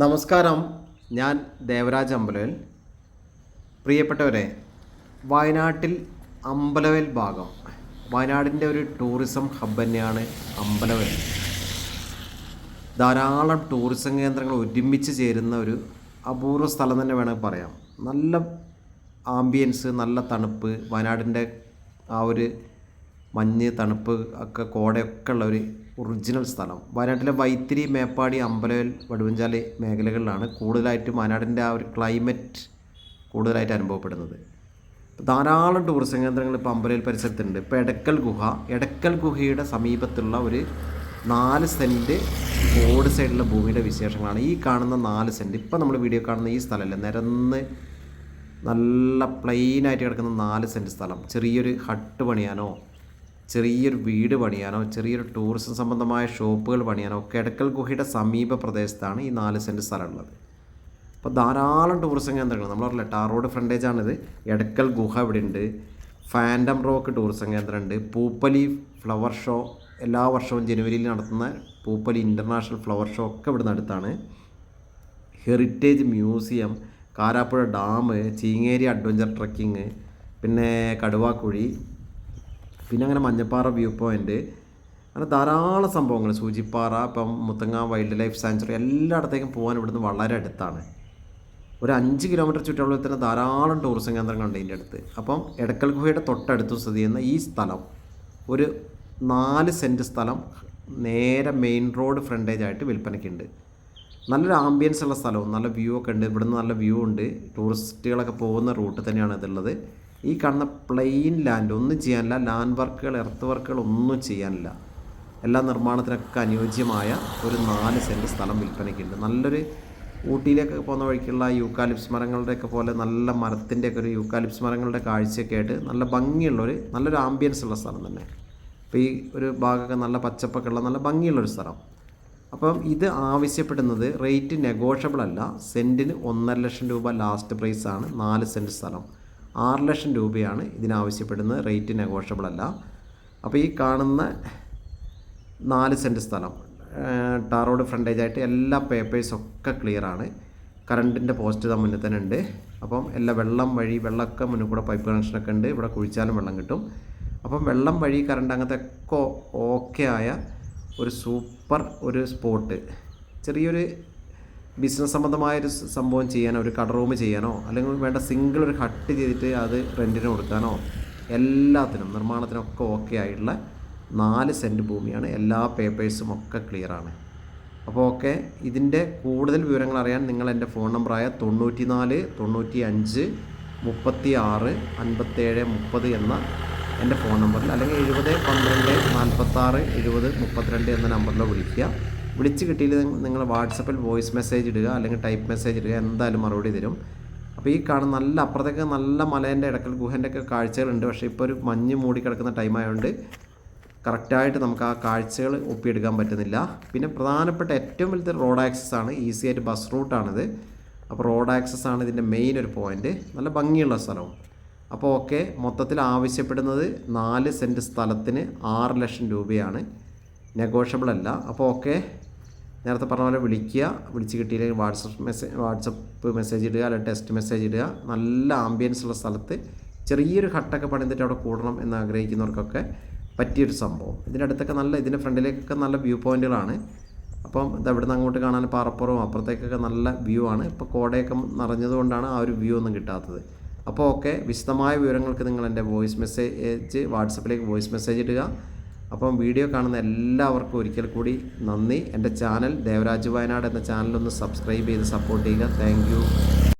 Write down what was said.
നമസ്കാരം. ഞാൻ ദേവരാജ് അമ്പലവൽ. പ്രിയപ്പെട്ടവരെ വയനാട്ടിൽ അമ്പലവൽ ഭാഗം വയനാടിന്റെ ഒരു ടൂറിസം ഹബ്ബ് തന്നെയാണ് അമ്പലവൽ. ധാരാളം ടൂറിസം കേന്ദ്രങ്ങൾ ഒരുമിച്ച് ചേരുന്ന ഒരു അപൂർവ സ്ഥലം തന്നെ വേണമെങ്കിൽ പറയാം. നല്ല ആംബിയൻസ് നല്ല തണുപ്പ് വയനാടിന്റെ ആ ഒരു മഞ്ഞ് തണുപ്പ് ഒക്കെ കോടയൊക്കെ ഉള്ള ഒരു ഒറിജിനൽ സ്ഥലം. വയനാട്ടിലെ വൈത്തിരി മേപ്പാടി അമ്പലവേൽ വടുവഞ്ചാലി മേഖലകളിലാണ് കൂടുതലായിട്ടും വയനാടിന്റെ ആ ഒരു ക്ലൈമറ്റ് കൂടുതലായിട്ട് അനുഭവപ്പെടുന്നത്. ധാരാളം ടൂറിസം കേന്ദ്രങ്ങൾ ഇപ്പോൾ അമ്പലവേൽ പരിസരത്തുണ്ട്. ഇപ്പോൾ എടക്കൽ ഗുഹ എടക്കൽ ഗുഹയുടെ സമീപത്തുള്ള ഒരു നാല് സെന്റ് റോഡ് സൈഡിലുള്ള ഭൂമിയുടെ വിശേഷങ്ങളാണ് ഈ കാണുന്ന നാല് സെന്റ് ഇപ്പോൾ നമ്മൾ വീഡിയോ കാണുന്ന ഈ സ്ഥലമല്ലേ? നിരന്ന് നല്ല പ്ലെയിനായിട്ട് കിടക്കുന്ന നാല് സെന്റ് സ്ഥലം. ചെറിയൊരു ഹട്ട് പണിയാനോ ചെറിയൊരു വീട് പണിയാനോ ചെറിയൊരു ടൂറിസം സംബന്ധമായ ഷോപ്പുകൾ പണിയാനോ കിഴക്കൽ ഗുഹയുടെ സമീപ പ്രദേശത്താണ് ഈ നാല് സെന്റ് സ്ഥലമുള്ളത്. അപ്പോൾ ധാരാളം ടൂറിസം കേന്ദ്രങ്ങൾ നമ്മൾ പറഞ്ഞില്ല ടാർ റോഡ് ഫ്രണ്ടേജാണിത് എടക്കൽ ഗുഹ ഇവിടെ ഉണ്ട് ഫാൻഡം റോക്ക് ടൂറിസം കേന്ദ്രമുണ്ട്. പൂപ്പലി ഫ്ലവർ ഷോ എല്ലാ വർഷവും ജനുവരിയിൽ നടത്തുന്ന പൂപ്പലി ഇന്റർനാഷണൽ ഫ്ലവർ ഷോ ഒക്കെ ഇവിടുന്ന് അടുത്താണ്. Heritage museum Karapuzha dam Cheengeri adventure trekking പിന്നെ കടുവാക്കുഴി പിന്നെ അങ്ങനെ മഞ്ഞപ്പാറ വ്യൂ പോയിന്റ് അങ്ങനെ ധാരാളം സംഭവങ്ങൾ. സൂചിപ്പാറ ഇപ്പം മുത്തങ്ങ വൈൽഡ് ലൈഫ് സാങ്ച്വറി എല്ലായിടത്തേക്കും പോകാൻ ഇവിടുന്ന് വളരെ അടുത്താണ്. ഒരു അഞ്ച് കിലോമീറ്റർ ചുറ്റളവിൽ തന്നെ ധാരാളം ടൂറിസം കേന്ദ്രങ്ങളുണ്ട് ഇതിന്റെ അടുത്ത്. അപ്പം എടക്കൽ ഗുഹയുടെ തൊട്ടടുത്ത് സ്ഥിതി ചെയ്യുന്ന ഈ സ്ഥലം ഒരു നാല് സെന്റ് സ്ഥലം നേരെ മെയിൻ റോഡ് ഫ്രണ്ടേജ് ആയിട്ട് വിൽപ്പനയ്ക്കുണ്ട് നല്ലൊരു ആംബിയൻസ് ഉള്ള സ്ഥലവും നല്ല വ്യൂ ഒക്കെ ഉണ്ട്. ഇവിടുന്ന് നല്ല വ്യൂ ഉണ്ട്. ടൂറിസ്റ്റുകളൊക്കെ പോകുന്ന റൂട്ട് തന്നെയാണ് ഇതുള്ളത്. ഈ കാണുന്ന പ്ലെയിൻ ലാൻഡ് ഒന്നും ചെയ്യാനില്ല ലാൻഡ് വർക്കുകൾ എർത്ത് വർക്കുകൾ ഒന്നും ചെയ്യാനില്ല. എല്ലാ നിർമ്മാണത്തിനൊക്കെ അനുയോജ്യമായ ഒരു നാല് സെന്റ് സ്ഥലം വിൽപ്പനയ്ക്കുണ്ട്. നല്ലൊരു ഊട്ടിയിലേക്ക് പോകുന്ന വഴിക്കുള്ള യൂക്കാലിപ്സ് മരങ്ങളുടെയൊക്കെ പോലെ നല്ല മരത്തിന്റെയൊക്കെ ഒരു യൂക്കാലിപ്സ് മരങ്ങളുടെ കാഴ്ചയൊക്കെ ആയിട്ട് നല്ല ഭംഗിയുള്ളൊരു നല്ലൊരു ആംബിയൻസ് ഉള്ള സ്ഥലം തന്നെ. അപ്പോൾ ഈ ഒരു ഭാഗമൊക്കെ നല്ല പച്ചപ്പൊക്കെ ഉള്ള നല്ല ഭംഗിയുള്ളൊരു സ്ഥലം. അപ്പം ഇത് ആവശ്യപ്പെടുന്നത് റേറ്റ് നെഗോഷ്യബിൾ അല്ല. സെന്റിന് ഒന്നര ലക്ഷം രൂപ ലാസ്റ്റ് പ്രൈസാണ് നാല് സെന്റ് സ്ഥലം. ആറ് ലക്ഷം രൂപയാണ് ഇതിനാവശ്യപ്പെടുന്നത് റേറ്റ് നെഗോഷ്യബിൾ അല്ല. അപ്പോൾ ഈ കാണുന്ന നാല് സെന്റ് സ്ഥലം ടാർ റോഡ് ഫ്രണ്ടേജ് ആയിട്ട് എല്ലാ പേപ്പേഴ്സും ഒക്കെ ക്ലിയർ ആണ്. കറണ്ടിന്റെ പോസ്റ്റ് ഇതാ മുന്നിൽ തന്നെ ഉണ്ട്. അപ്പം എല്ലാ വെള്ളം വഴി വെള്ളമൊക്കെ മുന്നിൽ കൂടെ പൈപ്പ് കണക്ഷനൊക്കെ ഉണ്ട്. ഇവിടെ കുഴിച്ചാലും വെള്ളം കിട്ടും. അപ്പം വെള്ളം വഴി കറണ്ട് അങ്ങനത്തെ ഒക്കെ ഓക്കെ ആയ ഒരു സൂപ്പർ ഒരു സ്പോട്ട് ചെറിയൊരു ബിസിനസ് സംബന്ധമായൊരു സംഭവം ചെയ്യാനോ ഒരു കട റൂം ചെയ്യാനോ അല്ലെങ്കിൽ വേണ്ട സിംഗിൾ ഒരു ഹട്ട് ചെയ്തിട്ട് അത് റെന്റിന് കൊടുക്കാനോ എല്ലാത്തിനും നിർമ്മാണത്തിനൊക്കെ ഓക്കെ ആയിട്ടുള്ള നാല് സെന്റ് ഭൂമിയാണ്. എല്ലാ പേപ്പേഴ്സും ഒക്കെ ക്ലിയറാണ് അപ്പോൾ ഓക്കെ ഇതിന്റെ കൂടുതൽ വിവരങ്ങൾ അറിയാൻ നിങ്ങൾ എന്റെ ഫോൺ നമ്പറായ തൊണ്ണൂറ്റി നാല് തൊണ്ണൂറ്റി അഞ്ച് മുപ്പത്തി ആറ് അൻപത്തേഴ് മുപ്പത് എന്ന എന്റെ ഫോൺ നമ്പറിൽ അല്ലെങ്കിൽ എഴുപത് പന്ത്രണ്ട് നാൽപ്പത്താറ് എഴുപത് മുപ്പത്തിരണ്ട് എന്ന നമ്പറിലോ വിളിക്കുക. വിളിച്ച് കിട്ടിയില്ല നിങ്ങൾ വാട്സപ്പിൽ വോയിസ് മെസ്സേജ് ഇടുക അല്ലെങ്കിൽ ടൈപ്പ് മെസ്സേജ് ഇടുക എന്തായാലും മറുപടി തരും. അപ്പോൾ ഈ കാണുന്ന നല്ല അപ്പുറത്തേക്ക് നല്ല മലേന്റെ ഇടക്കൽ ഗുഹന്റെ ഒക്കെ കാഴ്ചകളുണ്ട്. പക്ഷേ ഇപ്പോൾ ഒരു മഞ്ഞ് മൂടി കിടക്കുന്ന ടൈം ആയതുകൊണ്ട് കറക്റ്റായിട്ട് നമുക്ക് ആ കാഴ്ചകൾ ഒപ്പിയെടുക്കാൻ പറ്റുന്നില്ല. പിന്നെ പ്രധാനപ്പെട്ട ഏറ്റവും വലുത് റോഡ് ആക്സസ് ആണ്. ഈസി ആയിട്ട് ബസ് റൂട്ടാണിത് അപ്പോൾ റോഡ് ആക്സസ് ആണ് ഇതിന്റെ മെയിൻ ഒരു പോയിന്റ് നല്ല ഭംഗിയുള്ള സ്ഥലവും. അപ്പോൾ ഓക്കെ മൊത്തത്തിൽ ആവശ്യപ്പെടുന്നത് നാല് സെന്റ് സ്ഥലത്തിന് ആറ് ലക്ഷം രൂപയാണ്. നെഗോഷ്യബിൾ അല്ല. അപ്പോൾ ഓക്കെ നേരത്തെ പറഞ്ഞ പോലെ വിളിക്കുക വിളിച്ച് കിട്ടിയില്ലെങ്കിൽ വാട്സപ്പ് മെസ്സേജ് വാട്സപ്പ് മെസ്സേജ് ഇടുക അല്ലെങ്കിൽ ടെക്സ്റ്റ് മെസ്സേജ് ഇടുക. നല്ല ആംബിയൻസ് ഉള്ള സ്ഥലത്ത് ചെറിയൊരു ഹട്ടൊക്കെ പണിതിട്ട് അവിടെ കൂടണം എന്ന് ആഗ്രഹിക്കുന്നവർക്കൊക്കെ പറ്റിയൊരു സംഭവം. ഇതിന്റെ അടുത്തൊക്കെ നല്ല ഇതിന്റെ ഫ്രണ്ടിലേക്കൊക്കെ നല്ല വ്യൂ പോയിന്റുകളാണ് അപ്പം ഇത് അവിടുന്ന് അങ്ങോട്ട് കാണാൻ പാറപ്പുറവും അപ്പുറത്തേക്കൊക്കെ നല്ല വ്യൂ ആണ്. ഇപ്പോൾ കോടയൊക്കെ നിറഞ്ഞതുകൊണ്ടാണ് ആ ഒരു വ്യൂ ഒന്നും കിട്ടാത്തത്. അപ്പോൾ ഓക്കെ വിശദമായ വിവരങ്ങൾക്ക് നിങ്ങൾ എന്റെ വോയിസ് മെസ്സേജ് വാട്സപ്പിലേക്ക് വോയിസ് മെസ്സേജ് ഇടുക. അപ്പം വീഡിയോ കാണുന്ന എല്ലാവർക്കും ഒരിക്കൽ കൂടി നന്ദി. എന്റെ ചാനൽ ദേവരാജ് വയനാട് എന്ന ചാനലൊന്ന് സബ്സ്ക്രൈബ് ചെയ്ത് സപ്പോർട്ട് ചെയ്യുക. താങ്ക്